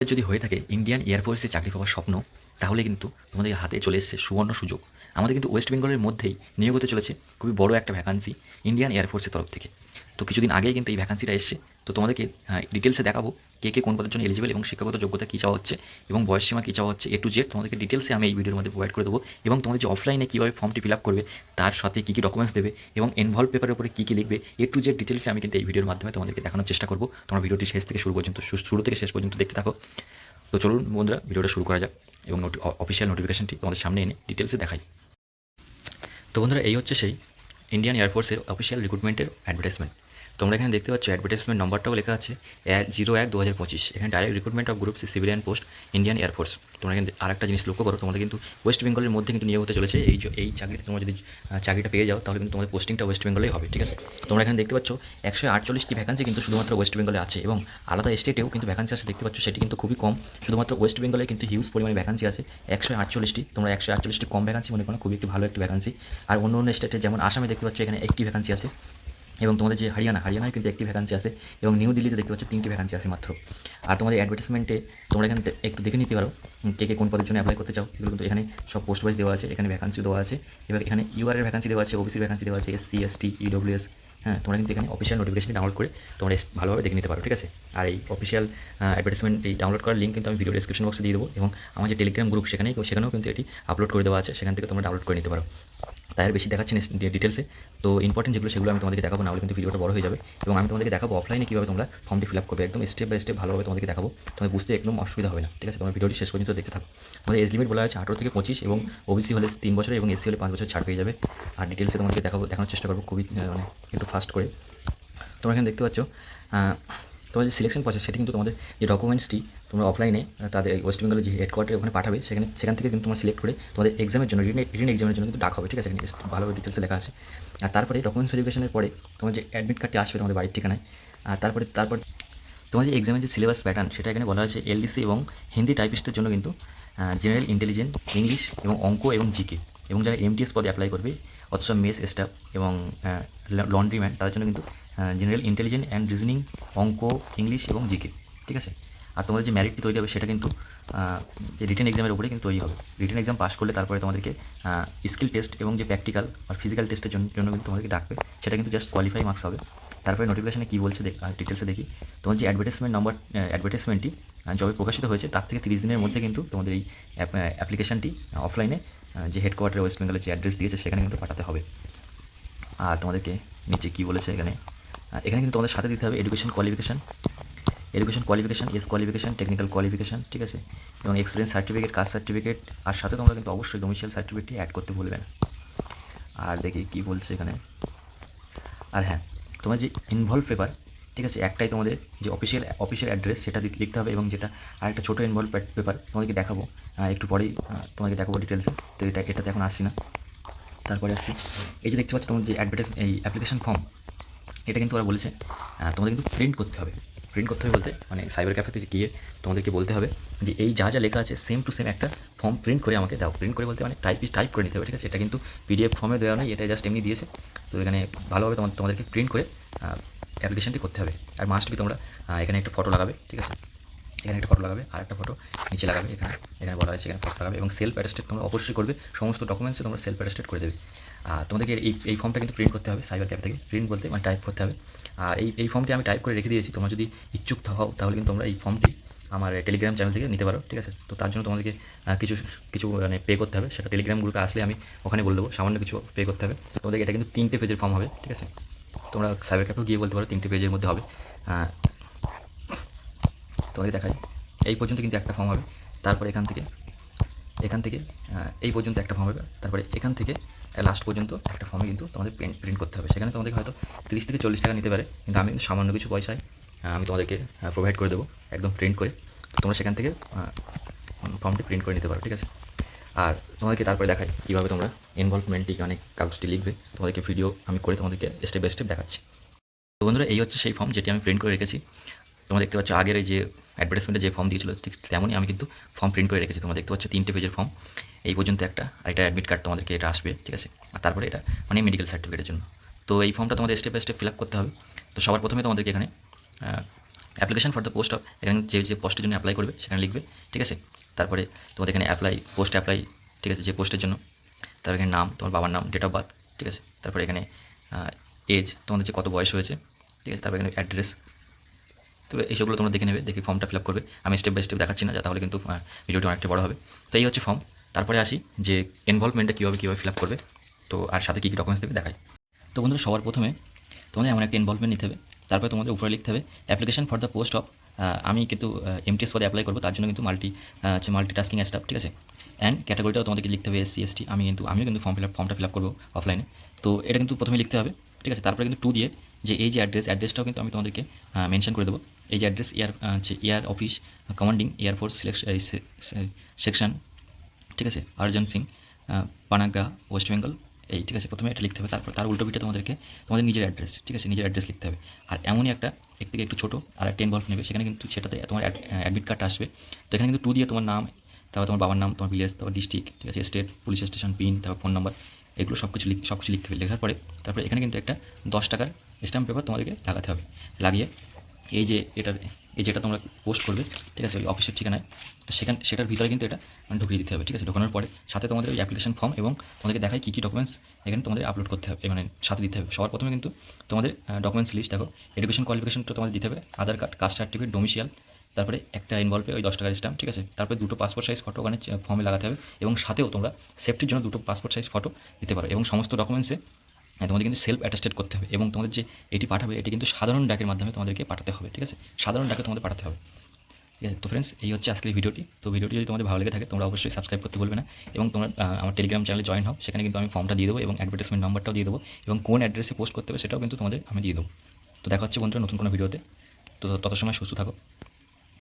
যদি হয়ে থাকে ইন্ডিয়ান এয়ারফোর্সে চাকরি পাওয়ার স্বপ্ন, তাহলে কিন্তু তোমাদের হাতে চলে এসেছে সুবর্ণ সুযোগ। আমাদের কিন্তু ওয়েস্ট বেঙ্গলের মধ্যেই নিয়োগ হতে চলেছে খুবই বড় একটা ভ্যাকান্সি ইন্ডিয়ান এয়ারফোর্সের তরফ থেকে। তো কিছুদিন আগেই কিন্তু এই ভ্যাকান্সিটা এসছে। তো তোমাদেরকে ডিটেলসে দেখাবো কে কে কোন পদের জন্য এলিজিবল এবং শিক্ষাগত যোগ্যতা কী চাওয়া হচ্ছে এবং বয়স সীমা কী চাওয়া হচ্ছে। এ টু জেড তোমাদেরকে ডিটেলসে আমি এই ভিডিওর মধ্যে প্রোভাইড করে দেবো এবং তোমাদের যে অফলাইনে কীভাবে ফর্মটি ফিল আপ করবে, তার সাথে কী কী ডকুমেন্টস দেবে এবং ইনভলভ পেপারের উপরে কী কী লিখবে এ টু জেড ডিটেলসে আমি কিন্তু এই ভিডিওর মাধ্যমে তোমাদেরকে দেখানোর চেষ্টা করব। তোমরা ভিডিওটি শেষ থেকে শুরু পর্যন্ত শুরু থেকে শেষ পর্যন্ত দেখতে থাকো। তো চলুন বন্ধুরা ভিডিওটা শুরু করা যাক এবং অফিসিয়াল নোটিফিকেশনটি তোমাদের সামনে এনে ডিটেলসে দেখাই। তো বন্ধুরা, এই হচ্ছে সেই ইন্ডিয়ান এয়ারফোর্সের অফিসিয়াল রিক্রুটমেন্টের অ্যাডভার্টাইজমেন্ট তোমরা এখানে দেখতে পাচ্ছ অ্যাডভার্টাইজমেন্ট নম্বরটাও লেখা আছে এক জিরো এক দু হাজার পঁচিশ। এখানে direct recruitment of group civilian post Indian air force তোমরা কিন্তু আর একটা জিনিস লক্ষ্য করো তোমাদের কিন্তু ওয়েস্ট বেঙ্গলের মধ্যে কিন্তু নিয়োগ হতে চলেছে। এই এই চাকরিতে তোমরা যদি চাকরিটা পেয়ে যাও, তাহলে কিন্তু তোমাদের পোস্টিংটা ওয়েস্ট বেঙ্গলেই হবে, ঠিক আছে? তোমরা এখানে দেখতে পাচ্ছ একশো আটচল্লিশটি ভ্যাকান্সি কিন্তু শুধুমাত্র ওয়েস্ট বেঙ্গলে আছে এবং আলাদা স্টেটেও কিন্তু ভ্যাকান্সি আছে, দেখতে পাচ্ছ সেটি কিন্তু খুবই কম। শুধুমাত্র ওয়েস্ট বেঙ্গলে কিন্তু হিউজ পরিমাণে ভ্যাকান্সি আছে, একশো আটচল্লিশটি তোমরা একশো আটচল্লিশটি কম ভ্যাকান্সি মনে করো, খুবই একটি ভালো একটি ভ্যাকান্সি আর অন্য অন্য স্টেটে যেমন আসামে দেখতে পাচ্ছ এখানে একটি ভ্যাকান্সি আছে এবং তোমাদের যে হরিয়ানা, হরিয়ানায় কিন্তু একটি ভ্যাকান্সি আছে এবং নিউ দিল্লিতে দেখতে পাচ্ছ তিনটি ভ্যাকান্সি আছে মাত্র। আর তোমাদের অ্যাডভার্টাইজমেন্টে তোমরা এখানে একটু দেখে নিতে পারো কে কে কোন পদের জন্য অ্যাপ্লাই করতে চাও। এগুলো কিন্তু এখানে সব পোস্ট ওয়াইজ দেওয়া আছে, এখানে ভ্যাকান্সি দেওয়া আছে। এবার এখানে ইউআরের ভ্যাকান্সি দেওয়া আছে ওবিসি ভ্যাকান্সি দেওয়া আছে এসসি এসটি ইডব্লিউএস হ্যাঁ তোমরা কিন্তু এখানে অফিসিয়াল নোটিফিকেশন ডাউনলোড করে তোমরা ভালোভাবে দেখে নিতে পারো, ঠিক আছে? আর এই অফিসিয়াল অ্যাডভার্টাইজমেন্ট এই ডাউনলোড করার লিঙ্ক কিন্তু আমি ভিডিও ডিসক্রিপশন বক্সে দিয়ে দেবো এবং আমার যে টেলিগ্রাম গ্রুপ সেখানেই সেখানেও কিন্তু এটি আপলোড করে দেওয়া আছে। সেখান থেকে তোমরা ডাউনলোড করে নিতে পারো। তাই বেশি দেখাচ্ছি না ডিটেলসে তো ইম্পর্টেন্ট যেগুলো, সেগুলো আমি তোমাদেরকে দেখাবো, না হলে কিন্তু ভিডিওটা বড় হয়ে যাবে। এবং আমি তোমাদেরকে দেখাবো অফলাইনে কীভাবে তোমরা ফর্মটি ফিল আপ করবে। একদম স্টেপ বাই স্টেপ ভালোভাবে তোমাদেরকে দেখাবো। তোমাদের বুঝতে একদম অসুবিধা হবে না। ঠিক আছে? তোমার ভিডিওটি শেষ পর্যন্ত দেখতে থাকো। তোমাদের এজ লিমিট বলা হয়েছে আঠারো থেকে পঁচিশ এবং ওবিসি হলে তিন বছর এবং এসসি হলে পাঁচ বছর ছাড় পেয়ে যাবে। আর ডিটেলসে তোমাদেরকে দেখাবো, দেখানোর চেষ্টা করব খুবই মানে একটু ফাস্ট করে। তোমরা এখানে দেখতে পাচ্ছ তোমাদের যে সিলেকশন প্রসেস সেটা কিন্তু তোমাদের যে ডকুমেন্টসটি তোমরা অফলাইনে তাদের ওয়েস্ট বেঙ্গলের যে হেডকোয়ার্টারে ওখানে পাঠাবে, সেখানে, সেখান থেকে কিন্তু তোমরা সিলেক্ট করে তোমাদের এক্সামের জন্য রিটেন রিটেন এক্সামের জন্য কিন্তু ডাক হবে, ঠিক আছে? ভালোভাবে ডিটেলসে লেখা আছে। আর তারপরে ডকুমেন্টস ভেরিফিকেশনের পরে তোমার যে অ্যাডমিট কার্ডটি আসবে তোমাদের বাড়ির ঠিকানায়, আর তারপরে, তারপর তোমার যে এক্সামের যে সিলেবাস প্যাটার্ন সেটা এখানে বলা হয়েছে এলডিসি এবং হিন্দি টাইপিস্টের জন্য কিন্তু জেনারেল ইন্টেলিজেন্ট ইংলিশ এবং অঙ্ক এবং জিকে এবং যারা এমটিএস পদে অ্যাপ্লাই করবে অথচ মেস, স্টাফ এবং লন্ড্রিম্যান, তাদের জন্য কিন্তু জেনারেল ইন্টেলিজেন্ট অ্যান্ড রিজনিং অঙ্ক ইংলিশ এবং জিকে ঠিক আছে? আর তোমাদের যে ম্যারিটটি তৈরি হবে সেটা কিন্তু যে রিটেন এক্সামের উপরে কিন্তু তৈরি হবে। রিটেন এক্সাম পাস করলে তারপরে তোমাদেরকে স্কিল টেস্ট এবং যে প্র্যাকটিক্যাল আর ফিজিক্যাল টেস্টের জন্য কিন্তু তোমাদেরকে ডাকবে। সেটা কিন্তু জাস্ট কোয়ালিফাই মার্কস হবে। তারপরে নোটিফিকেশনে কী বলছে ডিটেলসে দেখি। তোমার যে অ্যাডভার্টাইজমেন্ট নম্বর অ্যাডভার্টাইজমেন্টটি যবে প্রকাশিত হয়েছে, তার থেকে তিরিশ দিনের মধ্যে কিন্তু তোমাদের এই অ্যাপ্লিকেশনটি অফলাইনে যে হেডকোয়ার্টার ওয়েস্ট বেঙ্গলের যে অ্যাড্রেস দিয়েছে, সেখানে কিন্তু পাঠাতে হবে। আর তোমাদেরকে নিচে কী বলেছে এখানে? এখানে কিন্তু তোমাদের সাথে দিতে হবে education qualification education qualification S qualification technical qualification ঠিক আছে? এবং এক্সপিরিয়েন্স সার্টিফিকেট কাস্ট সার্টিফিকেট আর সাথে তোমরা কিন্তু অবশ্যই ডোমিশিয়াল সার্টিফিকেটটি অ্যাড করতে ভুলবে না। আর দেখি কী বলছে এখানে। আর হ্যাঁ তোমার যে ইনভলভ পেপার ঠিক আছে, একটাই তোমাদের যে অফিসিয়াল অফিসিয়াল অ্যাড্রেস সেটা লিখতে হবে এবং যেটা আরেকটা ছোটো ইনভলভ পেপার তোমাদেরকে দেখাবো। একটু পরেই তোমাকে দেখাবো ডিটেলসে তো এটা, এটাতে এখন আসছি না। তারপরে আসছি। এই যে দেখতে পাচ্ছ তোমার যে অ্যাডভার্টাইজ এই অ্যাপ্লিকেশন ফর্ম এটা কিন্তু ওরা বলেছে তোমাদের কিন্তু প্রিন্ট করতে হবে। প্রিন্ট করতে হবে বলতে মানে সাইবার ক্যাফেতে গিয়ে তোমাদেরকে বলতে হবে যে এই যা যা লেখা আছে সেম টু সেম একটা ফর্ম প্রিন্ট করে আমাকে দাও। প্রিন্ট করে বলতে মানে টাইপ টাইপ করে নিতে হবে, ঠিক আছে? এটা কিন্তু পিডিএফ ফর্মে দেওয়া নেই এটা জাস্ট এমনি দিয়েছে। তো এখানে ভালোভাবে তোমাদেরকে প্রিন্ট করে অ্যাপ্লিকেশনটি করতে হবে। আর মাস্ট বি তোমরা এখানে একটা ফটো লাগাবে, ঠিক আছে? এখানে একটা ফটো লাগাবে আর একটা ফটো নিচে লাগাবে, এখানে এখানে বলা হয়েছে এখানে ফটো লাগাবে এবং সেলফ অ্যাটেস্টেড তোমরা অবশ্যই করবে, সমস্ত ডকুমেন্টসে তোমরা সেলফ অ্যাটেস্টেড করে দেবে। আর তোমাদেরকে এই এই ফর্মটা কিন্তু প্রিন্ট করতে হবে সাইবার ক্যাফ থেকে প্রিন্ট বলতে মানে টাইপ করতে হবে। আর এই এই ফর্মটি আমি টাইপ করে রেখে দিয়েছি, তোমরা যদি ইচ্ছুক হও, তাহলে কিন্তু তোমরা এই ফর্মটি আমার টেলিগ্রাম চ্যানেল থেকে নিতে পারো, ঠিক আছে? তো তার জন্য তোমাদেরকে কিছু কিছু মানে পে করতে হবে, সেটা টেলিগ্রাম গ্রুপে আসলে আমি ওখানে বলে দেবো, সামান্য কিছু পে করতে হবে। তোমাদেরকে এটা কিন্তু তিনটে পেজের ফর্ম হবে, ঠিক আছে? তোমরা সাইবার ক্যাফেও গিয়ে বলতে পারো, তিনটে পেজের মধ্যে হবে। তোমাদের দেখাই। এই পর্যন্ত কিন্তু একটা ফর্ম হবে। তারপরে এখান থেকে এখান থেকে এই পর্যন্ত একটা ফর্ম হবে। তারপরে এখান থেকে লাস্ট পর্যন্ত একটা ফর্মে কিন্তু তোমাদের প্রিন্ট প্রিন্ট করতে হবে। সেখানে তোমাদেরকে হয়তো তিরিশ থেকে চল্লিশ টাকা নিতে পারে। কিন্তু আমি সামান্য কিছু পয়সায় আমি তোমাদেরকে প্রোভাইড করে দেবো, একদম প্রিন্ট করে। তোমরা সেখান থেকে ফর্মটি প্রিন্ট করে নিতে পারো, ঠিক আছে? আর তোমাদেরকে তারপরে দেখাই কীভাবে তোমরা ইনভলভমেন্টটি অনেক কাগজটি লিখবে। তোমাদেরকে ভিডিও আমি করে তোমাদেরকে স্টেপ বাই স্টেপ দেখাচ্ছি। তো বন্ধুরা, এই হচ্ছে সেই ফর্ম যেটি আমি প্রিন্ট করে রেখেছি। তোমরা দেখতে পাচ্ছ আগের এই যে অ্যাডভার্টাইজমেন্টে যে ফর্ম দিয়েছিল, ঠিক তেমনই আমি কিন্তু ফর্ম প্রিন্ট করে রেখেছি। তোমরা দেখতে পাচ্ছ তিনটে পেজের ফর্ম এই পর্যন্ত একটা, আর এটা অ্যাডমিট কার্ড তোমাদেরকে এটা আসবে, ঠিক আছে? আর তারপরে এটা মানে মেডিকেল সার্টিফিকেটের জন্য। তো এই ফর্মটা তোমাদের step by step fill up করতে হবে। তো সবার প্রথমে তোমাদেরকে এখানে application for the post of এখানে যে যে পোস্টের জন্য অ্যাপ্লাই করবে, সেখানে লিখবে, ঠিক আছে? তারপরে তোমাদের এখানে অ্যাপ্লাই পোস্ট অ্যাপ্লাই ঠিক আছে, যে পোস্টের জন্য। তারপর এখানে নাম, তোমার বাবার নাম ডেট অফ বার্থ ঠিক আছে। তারপরে এখানে এজ তোমাদের যে কত বয়স হয়েছে, ঠিক আছে। তারপর এখানে অ্যাড্রেস তো এইসবগুলো তোমরা দেখে নেবে, দেখে ফর্মটা ফিল আপ করবে। আমি স্টেপ বাই স্টেপ দেখাচ্ছি না, যা তাহলে কিন্তু ভিডিওটি অনেকটা বড় হবে। তো এই হচ্ছে ফর্ম তারপরে আসি যে ইনভলভমেন্টটা কীভাবে কীভাবে ফিল আপ করবে। তো আর সাথে কী কী ডকুমেন্টস দেবে, দেখাই। তো বন্ধুরা, সবার প্রথমে তোমাদের এমন একটা ইনভলভমেন্ট নিতে হবে। তারপরে তোমাদের উপরে লিখতে হবে application for the post of আমি কিন্তু এমটিএস পদে অ্যাপ্লাই করব, তার জন্য কিন্তু মাল্টি হচ্ছে মাল্টি টাস্কিং স্টাফ ঠিক আছে? অ্যান্ড ক্যাটাগরিটাও তোমাদেরকে লিখতে হবে এসসি এসটি আমি কিন্তু, আমিও কিন্তু ফর্ম ফিল আপ ফর্মটা ফিল আপ করব অফলাইনে তো এটা কিন্তু প্রথমে লিখতে হবে, ঠিক আছে? তারপরে কিন্তু টু দিয়ে যে এই যে অ্যাড্রেস অ্যাড্রেসটাও কিন্তু আমি তোমাদেরকে মেনশন করে দেবো। এই যে অ্যাড্রেস এয়ার হচ্ছে air office commanding air force section ঠিক আছে? অর্জন সিং পানাগা ওয়েস্ট বেঙ্গল এই, ঠিক আছে? প্রথমে এটা লিখতে হবে, তারপর তার উল্টো পিঠে তোমাদেরকে, তোমাদের নিজের অ্যাড্রেস ঠিক আছে? নিজের অ্যাড্রেস লিখতে হবে। আর এমনই একটা, এক থেকে একটু ছোটো, আর টেন বলফ নেবে, সেখানে কিন্তু সেটাতে তোমার অ্যাডমিট কার্ড আসবে। তো এখানে কিন্তু টু দিয়ে তোমার নাম, তারপর তোমার বাবার নাম, তোমার ভিলেজ তারপর ডিস্ট্রিক্ট ঠিক আছে? স্টেট পুলিশ স্টেশন পিন তারপর ফোন নাম্বার এগুলো সব কিছু লিখ সব কিছু লিখতে হবে। লেখার পরে, তারপরে এখানে কিন্তু একটা দশ টাকার স্ট্যাম্প পেপার তোমাদেরকে লাগাতে হবে। লাগিয়ে এই যে এটার এই যেটা তোমরা পোস্ট করবে, ঠিক আছে, ওই অফিসের ঠিকানায়, তো সেখান, সেটার ভিতরে কিন্তু এটা মানে ঢুকিয়ে দিতে হবে, ঠিক আছে, ঢোকানোর পরে সাথে তোমাদের ওই অ্যাপ্লিকেশন ফর্ম এবং তোমাদেরকে দেখায় কী কী ডকুমেন্টস এখানে তোমাদের আপলোড করতে হবে মানে সাথে দিতে হবে। সবার প্রথমে কিন্তু তোমাদের ডকুমেন্টস লিস্ট দেখো এডুকেশন কোয়ালিফিকেশনটা তোমাদের দিতে হবে Aadhaar card caste certificate domicile তারপরে একটা ইনভলভে ওই দশ টাকার স্ট্যাম্প ঠিক আছে, তারপরে দুটো পাসপোর্ট সাইজ ফটো ওখানে ফর্মে লাগাতে হবে এবং সাথেও তোমরা সেফটির জন্য দুটো পাসপোর্ট সাইজ ফটো দিতে পারো এবং সমস্ত ডকুমেন্টসে তোমাদের কিন্তু সেলফ অ্যাটাস্টেড করতে হবে এবং তোমাদের যে এটি পাঠাবে, এটি কিন্তু সাধারণ ডাকের মাধ্যমে তোমাদেরকে পাঠাতে হবে, ঠিক আছে? সাধারণ ডাকে তোমাদের পাঠাতে হবে। ঠিক আছে? তো ফ্রেন্ডস এই হচ্ছে আজকের ভিডিওটি। তো ভিডিওটি যদি তোমাদের ভালো লেগে থাকে, তোমরা অবশ্যই সাবস্ক্রাইব করতে বলবে না এবং তোমরা আমার টেলিগ্রাম চ্যানেলে জয়েন হও। সেখানে কিন্তু আমি ফর্মটা দিয়ে দেবো এবং অ্যাডভার্টাইজমেন্ট নাম্বারটাও দিয়ে দেবো এবং কোন অ্যাড্রেসে পোস্ট করতে হবে সেটাও কিন্তু তোমাদের আমি দিয়ে দেবো। তো দেখা হচ্ছে বন্ধুরা নতুন কোনো ভিডিওতে। তো তত সময় সুস্থ থাকো।